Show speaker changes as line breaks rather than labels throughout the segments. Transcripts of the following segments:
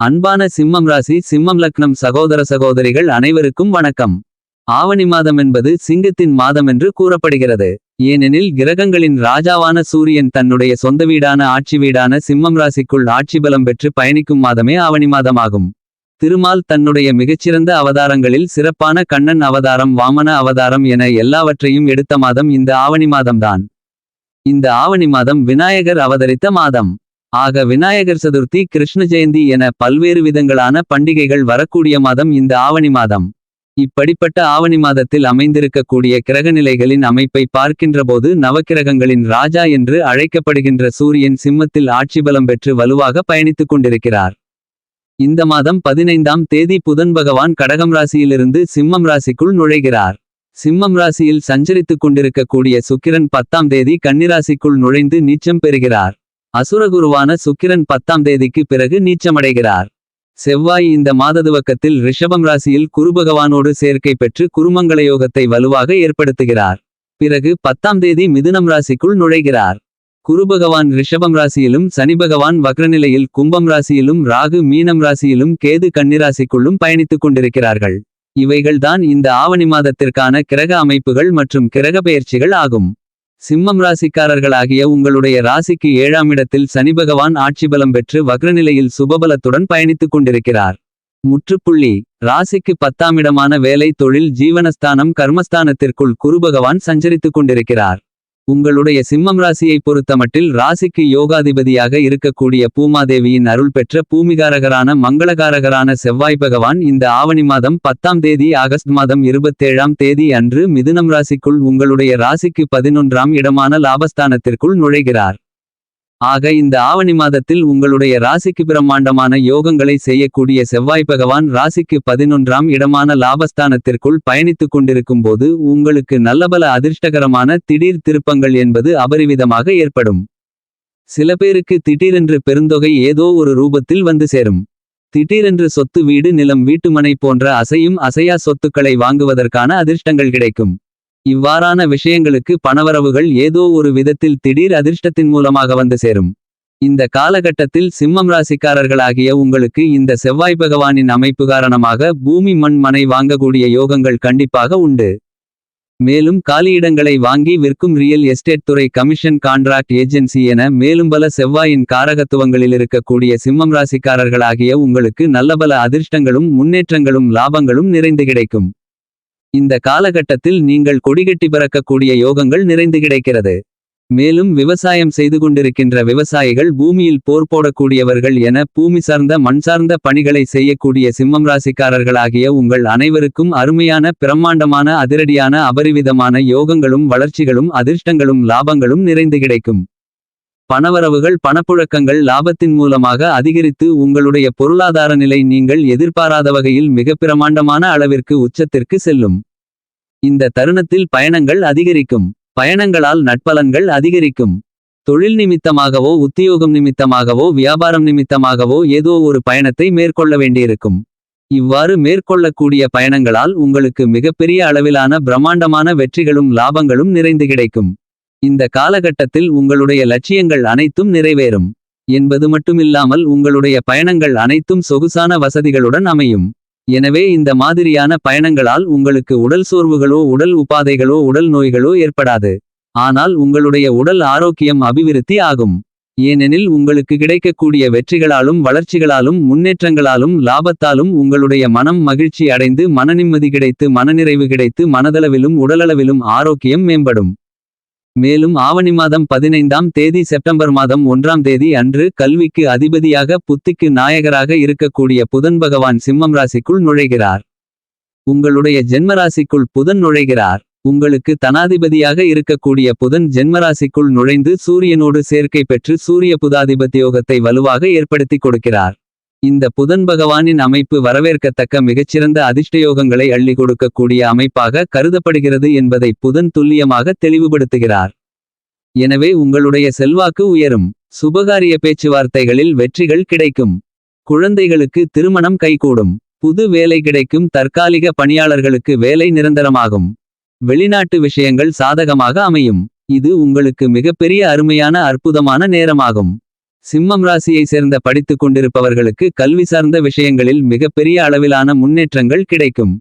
அன்பான சிம்மம் ராசி சிம்மம் லக்னம் சகோதர சகோதரிகள் அனைவருக்கும் வணக்கம். ஆவணி மாதம் என்பது சிங்கத்தின் மாதம் என்று கூறப்படுகிறது. ஏனெனில் கிரகங்களின் ராஜாவான சூரியன் தன்னுடைய சொந்த வீடான ஆட்சி வீடான சிம்மம் ராசிக்குள் ஆட்சி பலம் பெற்று பயணிக்கும் மாதமே ஆவணி மாதமாகும். திருமால் தன்னுடைய மிகச்சிறந்த அவதாரங்களில் சிறப்பான கண்ணன் அவதாரம் வாமன அவதாரம் என எல்லாவற்றையும் எடுத்த மாதம் இந்த ஆவணி மாதம்தான். இந்த ஆவணி மாதம் விநாயகர் அவதரித்த மாதம். ஆக விநாயகர் சதுர்த்தி கிருஷ்ண ஜெயந்தி என பல்வேறு விதங்களான பண்டிகைகள் வரக்கூடிய மாதம் இந்த ஆவணி மாதம். இப்படிப்பட்ட ஆவணி மாதத்தில் அமைந்திருக்கக்கூடிய கிரகநிலைகளின் அமைப்பை பார்க்கின்றபோது நவக்கிரகங்களின் ராஜா என்று அழைக்கப்படுகின்ற சூரியன் சிம்மத்தில் ஆட்சி பலம் பெற்று வலுவாக பயணித்துக் கொண்டிருக்கிறார். இந்த மாதம் பதினைந்தாம் தேதி புதன் பகவான் கடகம் ராசியிலிருந்து சிம்மம் ராசிக்குள் நுழைகிறார். சிம்மம் ராசியில் சஞ்சரித்துக் கொண்டிருக்கக்கூடிய சுக்கிரன் பத்தாம் தேதி கன்னிராசிக்குள் நுழைந்து நீச்சம் பெறுகிறார். அசுரகுருவான சுக்கிரன் பத்தாம் தேதிக்கு பிறகு நீச்சமடைகிறார். செவ்வாய் இந்த மாததுவக்கத்தில் ரிஷபம் ராசியில் குருபகவானோடு சேர்க்கை பெற்று குருமங்கள யோகத்தை வலுவாக ஏற்படுத்துகிறார். பிறகு பத்தாம் தேதி மிதுனம் ராசிக்குள் நுழைகிறார். குருபகவான் ரிஷபம் ராசியிலும் சனி பகவான் வக்ரநிலையில் கும்பம் ராசியிலும் ராகு மீனம் ராசியிலும் கேது கன்னிராசிக்குள்ளும் பயணித்துக் கொண்டிருக்கிறார்கள். இவைகள்தான் இந்த ஆவணி மாதத்திற்கான கிரக அமைப்புகள் மற்றும் கிரக பெயர்ச்சிகள் ஆகும். சிம்மம் ராசிக்காரர்களாகிய உங்களுடைய ராசிக்கு ஏழாம் இடத்தில் சனி பகவான் ஆட்சி பலம் பெற்று வக்ரநிலையில் சுபபலத்துடன் பயணித்துக் கொண்டிருக்கிறார். முற்றுப்புள்ளி ராசிக்கு பத்தாம் இடமான வேலை தொழில் ஜீவனஸ்தானம் கர்மஸ்தானத்திற்குள் குருபகவான் சஞ்சரித்துக் கொண்டிருக்கிறார். உங்களுடைய சிம்மம் ராசியை பொறுத்தமட்டில் ராசிக்கு யோகாதிபதியாக இருக்கக்கூடிய பூமாதேவியின் அருள் பெற்ற பூமிகாரகரான மங்களகாரகரான செவ்வாய் பகவான் இந்த ஆவணி மாதம் பத்தாம் தேதி ஆகஸ்ட் மாதம் இருபத்தேழாம் தேதி அன்று மிதுனம் ராசிக்குள் உங்களுடைய ராசிக்கு பதினொன்றாம் இடமான லாபஸ்தானத்திற்குள் நுழைகிறார். ஆக இந்த ஆவணி மாதத்தில் உங்களுடைய ராசிக்கு பிரம்மாண்டமான யோகங்களை செய்யக்கூடிய செவ்வாய் பகவான் ராசிக்கு பதினொன்றாம் இடமான லாபஸ்தானத்திற்குள் பயணித்துக் கொண்டிருக்கும் போது உங்களுக்கு நல்லபல அதிர்ஷ்டகரமான திடீர் திருப்பங்கள் என்பது அபரிவிதமாக ஏற்படும். சில பேருக்கு திடீரென்று பெருந்தொகை ஏதோ ஒரு ரூபத்தில் வந்து சேரும். திடீரென்று சொத்து வீடு நிலம் வீட்டுமனை போன்ற அசையும் அசையா சொத்துக்களை வாங்குவதற்கான அதிர்ஷ்டங்கள் கிடைக்கும். இவ்வாறான விஷயங்களுக்கு பணவரவுகள் ஏதோ ஒரு விதத்தில் திடீர் அதிர்ஷ்டத்தின் மூலமாக வந்து சேரும். இந்த காலகட்டத்தில் சிம்மம் ராசிக்காரர்களாகிய உங்களுக்கு இந்த செவ்வாய் பகவானின் அமைப்பு காரணமாக பூமி மண் மனை வாங்கக்கூடிய யோகங்கள் கண்டிப்பாக உண்டு. மேலும் காலியிடங்களை வாங்கி விற்கும் ரியல் எஸ்டேட் துறை கமிஷன் கான்ட்ராக்ட் ஏஜென்சி என மேலும் பல செவ்வாயின் காரகத்துவங்களில் இருக்கக்கூடிய சிம்மம் ராசிக்காரர்களாகிய உங்களுக்கு நல்லபல அதிர்ஷ்டங்களும் முன்னேற்றங்களும் லாபங்களும் நிறைந்து கிடைக்கும். இந்த காலகட்டத்தில் நீங்கள் கொடிகட்டி பறக்கக்கூடிய யோகங்கள் நிறைந்து கிடைக்கிறது. மேலும் விவசாயம் செய்து கொண்டிருக்கின்ற விவசாயிகள் பூமியில் போர் போடக்கூடியவர்கள் என பூமி சார்ந்த மண் சார்ந்த பணிகளை செய்யக்கூடிய சிம்மம் ராசிக்காரர்களாகிய உங்கள் அனைவருக்கும் அருமையான பிரம்மாண்டமான அதிரடியான அபரிவிதமான யோகங்களும் வளர்ச்சிகளும் அதிர்ஷ்டங்களும் லாபங்களும் நிறைந்து கிடைக்கும். பணவரவுகள் பணப்புழக்கங்கள் லாபத்தின் மூலமாக அதிகரித்து உங்களுடைய பொருளாதார நிலை நீங்கள் எதிர்பாராத வகையில் மிக பிரமாண்டமான அளவிற்கு உச்சத்திற்கு செல்லும். இந்த தருணத்தில் பயணங்கள் அதிகரிக்கும். பயணங்களால் நட்பலன்கள் அதிகரிக்கும். தொழில் நிமித்தமாகவோ உத்தியோகம் நிமித்தமாகவோ வியாபாரம் நிமித்தமாகவோ ஏதோ ஒரு பயணத்தை மேற்கொள்ள வேண்டியிருக்கும். இவ்வாறு மேற்கொள்ளக்கூடிய பயணங்களால் உங்களுக்கு மிகப்பெரிய அளவிலான பிரம்மாண்டமான வெற்றிகளும் லாபங்களும் நிறைந்து கிடைக்கும். இந்த காலகட்டத்தில் உங்களுடைய லட்சியங்கள் அனைத்தும் நிறைவேறும். என்பது மட்டுமில்லாமல் உங்களுடைய பயணங்கள் அனைத்தும் சொகுசான வசதிகளுடன் அமையும். எனவே இந்த மாதிரியான பயணங்களால் உங்களுக்கு உடல் சோர்வுகளோ உடல் உபாதைகளோ உடல் நோய்களோ ஏற்படாது. ஆனால் உங்களுடைய உடல் ஆரோக்கியம் அபிவிருத்தி ஆகும். ஏனெனில் உங்களுக்கு கிடைக்கக்கூடிய வெற்றிகளாலும் வளர்ச்சிகளாலும் முன்னேற்றங்களாலும் லாபத்தாலும் உங்களுடைய மனம் மகிழ்ச்சி அடைந்து மனநிம்மதி கிடைத்து மனநிறைவு கிடைத்து மனதளவிலும் உடலளவிலும் ஆரோக்கியம் மேம்படும். மேலும் ஆவணி மாதம் பதினைந்தாம் தேதி செப்டம்பர் மாதம் ஒன்றாம் தேதி அன்று கல்விக்கு அதிபதியாக புத்திக்கு நாயகராக இருக்கக்கூடிய புதன் பகவான் சிம்மம் ராசிக்குள் நுழைகிறார். உங்களுடைய ஜென்மராசிக்குள் புதன் நுழைகிறார். உங்களுக்கு தனாதிபதியாக இருக்கக்கூடிய புதன் ஜென்மராசிக்குள் நுழைந்து சூரியனோடு சேர்க்கை பெற்று சூரிய புதாதிபத்தியோகத்தை வலுவாக ஏற்படுத்தி கொடுக்கிறார். இந்த புதன் பகவானின் அமைப்பு வரவேற்கத்தக்க மிகச்சிறந்த அதிர்ஷ்டயோகங்களை அள்ளி கொடுக்கக்கூடிய அமைப்பாக கருதப்படுகிறது என்பதை புதன் துல்லியமாக தெளிவுபடுத்துகிறார். எனவே உங்களுடைய செல்வாக்கு உயரும். சுபகாரிய பேச்சுவார்த்தைகளில் வெற்றிகள் கிடைக்கும். குழந்தைகளுக்கு திருமணம் கைகூடும். புது வேலை கிடைக்கும். தற்காலிக பணியாளர்களுக்கு வேலை நிரந்தரமாகும். வெளிநாட்டு விஷயங்கள் சாதகமாக அமையும். இது உங்களுக்கு மிகப்பெரிய அருமையான அற்புதமான நேரமாகும். சிம்மம் ராசியை சேர்ந்த படித்துக் கொண்டிருப்பவர்களுக்கு கல்வி சார்ந்த விஷயங்களில் மிகப்பெரிய அளவிலான முன்னேற்றங்கள் கிடைக்கும்.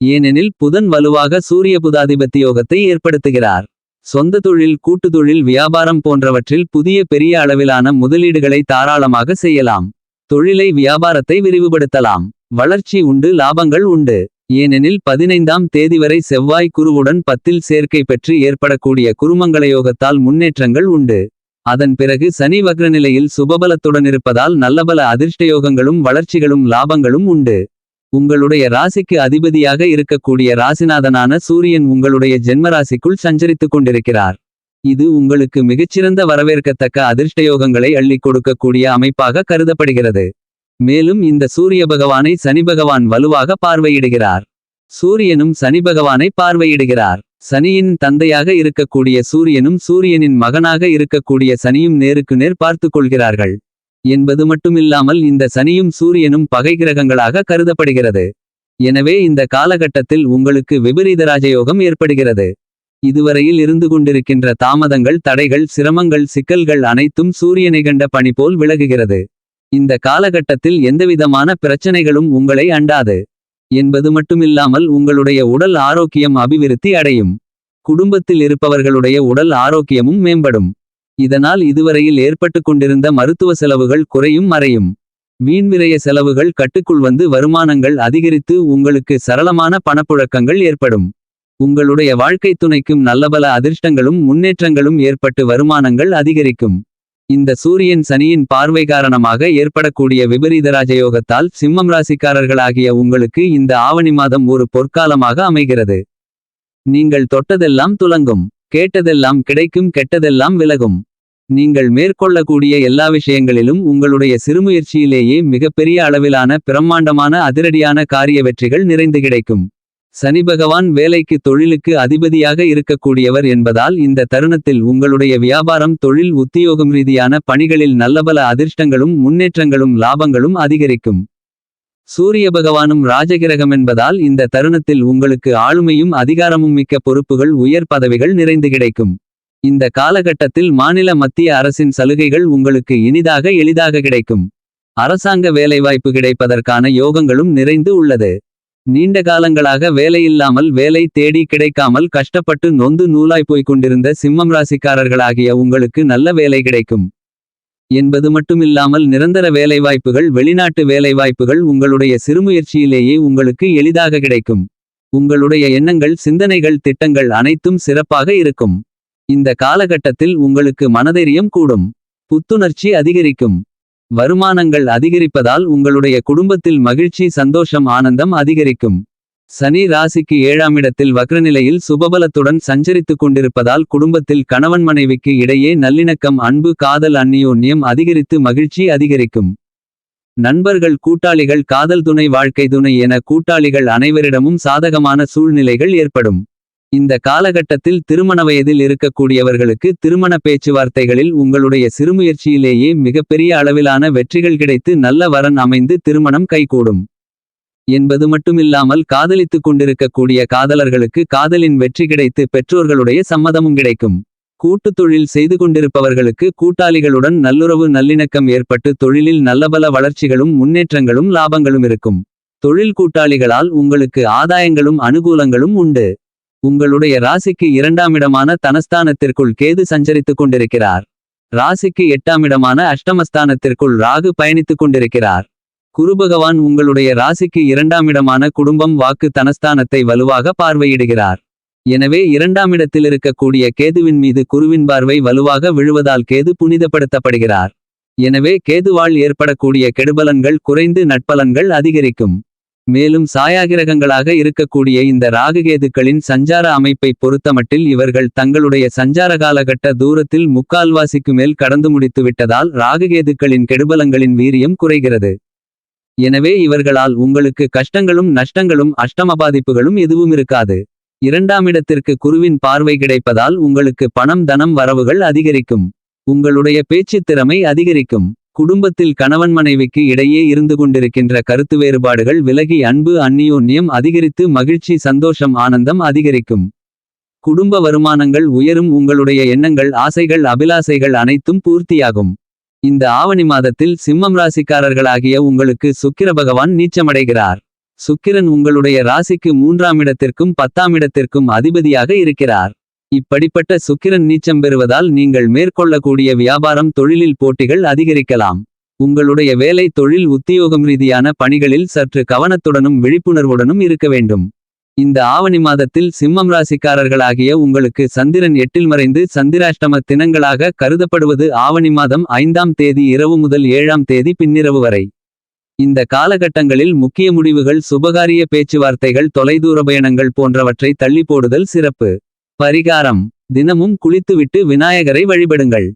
ஏனெனில் புதன் வலுவாக சூரிய புதாதிபத்திய யோகத்தை ஏற்படுத்துகிறார். சொந்த தொழில் கூட்டு தொழில் வியாபாரம் போன்றவற்றில் புதிய பெரிய அளவிலான முதலீடுகளை தாராளமாக செய்யலாம். தொழிலை வியாபாரத்தை விரிவுபடுத்தலாம். வளர்ச்சி உண்டு லாபங்கள் உண்டு. ஏனெனில் பதினைந்தாம் தேதி வரை செவ்வாய் குருவுடன் பத்தில் சேர்க்கை பெற்று ஏற்படக்கூடிய குருமங்கள யோகத்தால் முன்னேற்றங்கள் உண்டு. அதன் பிறகு சனி வக்ரநிலையில் சுபபலத்துடன் இருப்பதால் நல்லபல அதிர்ஷ்டயோகங்களும் வளர்ச்சிகளும் லாபங்களும் உண்டு. உங்களுடைய ராசிக்கு அதிபதியாக இருக்கக்கூடிய ராசிநாதனான சூரியன் உங்களுடைய ஜென்மராசிக்குள் சஞ்சரித்துக் கொண்டிருக்கிறார். இது உங்களுக்கு மிகச்சிறந்த வரவேற்கத்தக்க அதிர்ஷ்டயோகங்களை அள்ளிக் கொடுக்கக்கூடிய அமைப்பாக கருதப்படுகிறது. மேலும் இந்த சூரிய பகவானை சனி பகவான் வலுவாக பார்வையிடுகிறார். சூரியனும் சனி பகவானை பார்வையிடுகிறார். சனியின் தந்தையாக இருக்கக்கூடிய சூரியனும் சூரியனின் மகனாக இருக்கக்கூடிய சனியும் நேருக்கு நேர் பார்த்து கொள்கிறார்கள். என்பது மட்டுமில்லாமல் இந்த சனியும் சூரியனும் பகை கிரகங்களாக கருதப்படுகிறது. எனவே இந்த காலகட்டத்தில் உங்களுக்கு விபரீத ராஜயோகம் ஏற்படுகிறது. இதுவரையில் இருந்து கொண்டிருக்கின்ற தாமதங்கள் தடைகள் சிரமங்கள் சிக்கல்கள் அனைத்தும் சூரியனை கண்ட பணி போல் விலகுகிறது. இந்த காலகட்டத்தில் எந்தவிதமான பிரச்சனைகளும் உங்களை அண்டாது. என்பது மட்டுமில்லாமல் உங்களுடைய உடல் ஆரோக்கியம் அபிவிருத்தி அடையும். குடும்பத்தில் இருப்பவர்களுடைய உடல் ஆரோக்கியமும் மேம்படும். இதனால் இதுவரையில் ஏற்பட்டு கொண்டிருந்த மருத்துவ செலவுகள் குறையும் மறையும். வீண்விரய செலவுகள் கட்டுக்குள் வந்து வருமானங்கள் அதிகரித்து உங்களுக்கு சரளமான பணப்புழக்கங்கள் ஏற்படும். உங்களுடைய வாழ்க்கை துணைக்கும் நல்லபல அதிர்ஷ்டங்களும் முன்னேற்றங்களும் ஏற்பட்டு வருமானங்கள் அதிகரிக்கும். இந்த சூரியன் சனியின் பார்வை காரணமாக ஏற்படக்கூடிய விபரீத ராஜயோகத்தால் சிம்மம் ராசிக்காரர்களாகிய உங்களுக்கு இந்த ஆவணி மாதம் ஒரு பொற்காலமாக அமைகிறது. நீங்கள் தொட்டதெல்லாம் துலங்கும் கேட்டதெல்லாம் கிடைக்கும் கெட்டதெல்லாம் விலகும். நீங்கள் மேற்கொள்ளக்கூடிய எல்லா விஷயங்களிலும் உங்களுடைய சிறுமுயற்சியிலேயே மிகப்பெரிய அளவிலான பிரம்மாண்டமான அதிரடியான காரிய வெற்றிகள் நிறைந்து கிடைக்கும். சனி பகவான் வேலைக்கு தொழிலுக்கு அதிபதியாக இருக்கக்கூடியவர் என்பதால் இந்த தருணத்தில் உங்களுடைய வியாபாரம் தொழில் உத்தியோகம் ரீதியான பணிகளில் நல்லபல அதிர்ஷ்டங்களும் முன்னேற்றங்களும் லாபங்களும் அதிகரிக்கும். சூரிய பகவானும் ராஜகிரகம் என்பதால் இந்த தருணத்தில் உங்களுக்கு ஆளுமையும் அதிகாரமும் மிக்க பொறுப்புகள் உயர் பதவிகள் நிறைந்து கிடைக்கும். இந்த காலகட்டத்தில் மாநில மத்திய அரசின் சலுகைகள் உங்களுக்கு இனிதாக எளிதாக கிடைக்கும். அரசாங்க வேலைவாய்ப்பு கிடைப்பதற்கான யோகங்களும் நிறைந்து உள்ளது. நீண்ட காலங்களாக வேலையில்லாமல் வேலை தேடி கிடைக்காமல் கஷ்டப்பட்டு நொந்து நூலாய் போய்க் கொண்டிருந்த சிம்மம் ராசிக்காரர்களாகிய உங்களுக்கு நல்ல வேலை கிடைக்கும். என்பது மட்டுமில்லாமல் நிரந்தர வேலைவாய்ப்புகள் வெளிநாட்டு வேலைவாய்ப்புகள் உங்களுடைய சிறுமுயற்சியிலேயே உங்களுக்கு எளிதாக கிடைக்கும். உங்களுடைய எண்ணங்கள் சிந்தனைகள் திட்டங்கள் அனைத்தும் சிறப்பாக இருக்கும். இந்த காலகட்டத்தில் உங்களுக்கு மனதைரியம் கூடும். புத்துணர்ச்சி அதிகரிக்கும். வருமானங்கள் அதிகரிப்பதால் உங்களுடைய குடும்பத்தில் மகிழ்ச்சி சந்தோஷம் ஆனந்தம் அதிகரிக்கும். சனி ராசிக்கு ஏழாம் இடத்தில் வக்ரநிலையில் சுபபலத்துடன் சஞ்சரித்துக் கொண்டிருப்பதால் குடும்பத்தில் கணவன் மனைவிக்கு இடையே நல்லிணக்கம் அன்பு காதல் அந்நியோன்யம் அதிகரித்து மகிழ்ச்சி அதிகரிக்கும். நண்பர்கள் கூட்டாளிகள் காதல் துணை வாழ்க்கை துணை என கூட்டாளிகள் அனைவரிடமும் சாதகமான சூழ்நிலைகள் ஏற்படும். இந்த காலகட்டத்தில் திருமண வயதில் இருக்கக்கூடியவர்களுக்கு திருமண பேச்சுவார்த்தைகளில் உங்களுடைய சிறுமுயற்சியிலேயே மிகப்பெரிய அளவிலான வெற்றிகள் கிடைத்து நல்ல வரன் அமைந்து திருமணம் கைகூடும். என்பது மட்டுமில்லாமல் காதலித்துக் கொண்டிருக்கக்கூடிய காதலர்களுக்கு காதலின் வெற்றி கிடைத்து பெற்றோர்களுடைய சம்மதமும் கிடைக்கும். கூட்டுத் தொழில் செய்து கொண்டிருப்பவர்களுக்கு கூட்டாளிகளுடன் நல்லுறவு நல்லிணக்கம் ஏற்பட்டு தொழிலில் நல்லபல வளர்ச்சிகளும் முன்னேற்றங்களும் லாபங்களும் இருக்கும். தொழில் கூட்டாளிகளால் உங்களுக்கு ஆதாயங்களும் அனுகூலங்களும் உண்டு. உங்களுடைய ராசிக்கு இரண்டாம் இடமான தனஸ்தானத்திற்குள் கேது சஞ்சரித்துக் கொண்டிருக்கிறார். ராசிக்கு எட்டாம் இடமான அஷ்டமஸ்தானத்திற்குள் ராகு பயணித்துக் கொண்டிருக்கிறார். குருபகவான் உங்களுடைய ராசிக்கு இரண்டாம் இடமான குடும்பம் வாக்கு தனஸ்தானத்தை வலுவாக பார்வையிடுகிறார். எனவே இரண்டாமிடத்தில் இருக்கக்கூடிய கேதுவின் மீது குருவின் பார்வை வலுவாக விழுவதால் கேது புனிதப்படுத்தப்படுகிறார். எனவே கேதுவால் ஏற்படக்கூடிய கெடுபலன்கள் குறைந்து நட்பலன்கள் அதிகரிக்கும். மேலும் சாயாகிரகங்களாக இருக்கக்கூடிய இந்த ராகுகேதுக்களின் சஞ்சார அமைப்பை பொறுத்தமட்டில் இவர்கள் தங்களுடைய சஞ்சார காலகட்ட தூரத்தில் முக்கால்வாசிக்கு மேல் கடந்து முடித்துவிட்டதால் ராககேதுக்களின் ராகுகேதுக்களின் கெடுபலங்களின் வீரியம் குறைகிறது. எனவே இவர்களால் உங்களுக்கு கஷ்டங்களும் நஷ்டங்களும் அஷ்டமபாதிப்புகளும் எதுவும் இருக்காது. இரண்டாமிடத்திற்கு குருவின் பார்வை கிடைப்பதால் உங்களுக்கு பணம் தனம் வரவுகள் அதிகரிக்கும். உங்களுடைய பேச்சுத் திறமை அதிகரிக்கும். குடும்பத்தில் கணவன் மனைவிக்கு இடையே இருந்து கொண்டிருக்கின்ற கருத்து வேறுபாடுகள் விலகி அன்பு அந்நியோன்யம் அதிகரித்து மகிழ்ச்சி சந்தோஷம் ஆனந்தம் அதிகரிக்கும். குடும்ப வருமானங்கள் உயரும் உங்களுடைய எண்ணங்கள் ஆசைகள் அபிலாசைகள் அனைத்தும் பூர்த்தியாகும். இந்த ஆவணி மாதத்தில் சிம்மம் ராசிக்காரர்களாகிய உங்களுக்கு சுக்கிர பகவான் நீச்சமடைகிறார். சுக்கிரன் உங்களுடைய ராசிக்கு மூன்றாம் இடத்திற்கும் பத்தாம் இடத்திற்கும் அதிபதியாக இருக்கிறார். இப்படிப்பட்ட சுக்கிரன் நீச்சம் பெறுவதால் நீங்கள் மேற்கொள்ளக்கூடிய வியாபாரம் தொழிலில் போட்டிகள் அதிகரிக்கலாம். உங்களுடைய வேலை தொழில் உத்தியோகம் ரீதியான பணிகளில் சற்று கவனத்துடனும் விழிப்புணர்வுடனும் இருக்க வேண்டும். இந்த ஆவணி மாதத்தில் சிம்மம் ராசிக்காரர்களாகிய உங்களுக்கு சந்திரன் எட்டில் மறைந்து சந்திராஷ்டம தினங்களாக கருதப்படுவது ஆவணி மாதம் ஐந்தாம் தேதி இரவு முதல் ஏழாம் தேதி பின்னிரவு வரை. இந்த காலகட்டங்களில் முக்கிய முடிவுகள் சுபகாரிய பேச்சுவார்த்தைகள் தொலைதூர பயணங்கள் போன்றவற்றை தள்ளி போடுதல் சிறப்பு. பரிகாரம். தினமும் குளித்துவிட்டு விநாயகரை வழிபடுங்கள்.